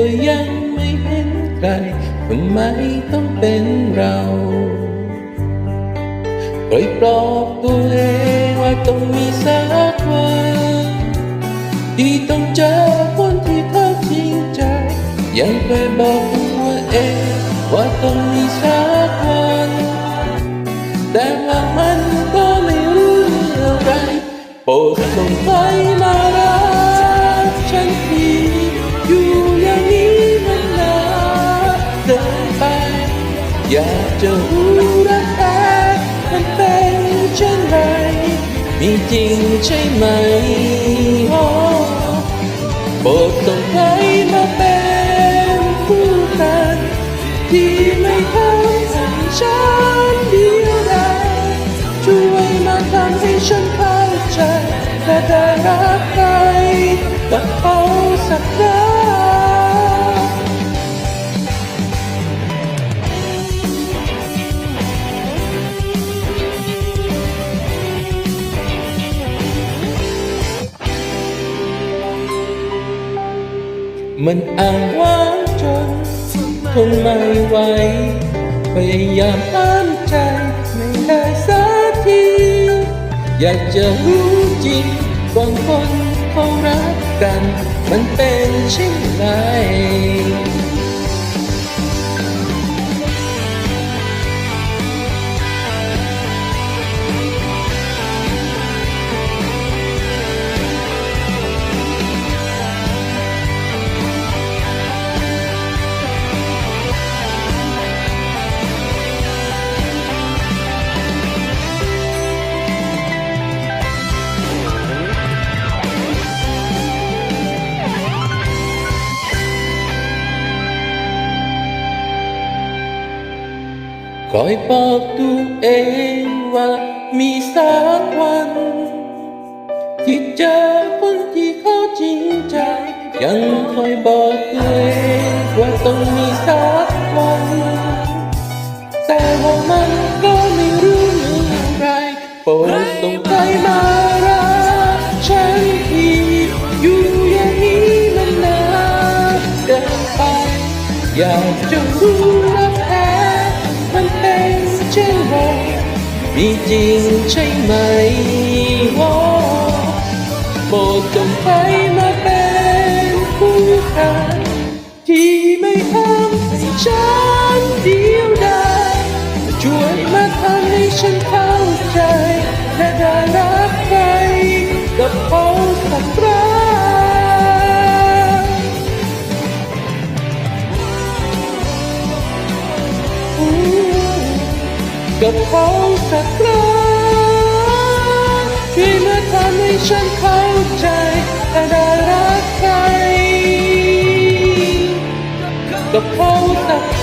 ก็ยังไม่เห็นใครทำไมต้องเป็นเราคอยปลอบตัวเองว่าต้องมีสักวันที่ต้องเจอคนที่เขาจริงใจ ยังเคยบอกตัวเองว่าต้องมีสักวันแต่ว่ามันก็ไม่รู้เมื่อไรโปรดส่งใค จะรู้รักแท้มันเป็นเช่นไร มีจริงใช่ไหมโอ้โปรดส่งใครมาเป็นคู่กันที่ไม่ทำให้ฉันเดียวดายช่วยมาทำให้ฉันเข้าใจและได้รัก มันอ้างว้างจนทนไม่ไหวพยายามห้ามใจไม่ได้สักที อยากจะรู้จริงบางคนเขารักกัน มันเป็นเช่นไร คอยบอกตัวเองว่ามีสักวัน ที่เจอคนที่เขาจริงใจ ยังคอยบอกตัวเองว่าต้องมีสักวัน แต่ว่ามันก็ไม่รู้เมื่อไรโปรดส่งใครมารักฉันทีอยู่อย่างนี้มันนานเกินไปอยากจะรู้รักแท้ มันเป็นเช่นไรมีจริงใช่ไหมโอ้โปรดส่งใครมาเป็นคู่กันที่ไม่ทำให้ฉันเดียวดายช่วยมาทำให้ฉันเข้าใจ และได้รักใครกับเขาสักครั้ กับเขาสักครั้งที่มาทำให้ฉันเข้าใจและได้รักใครกับเขาสัก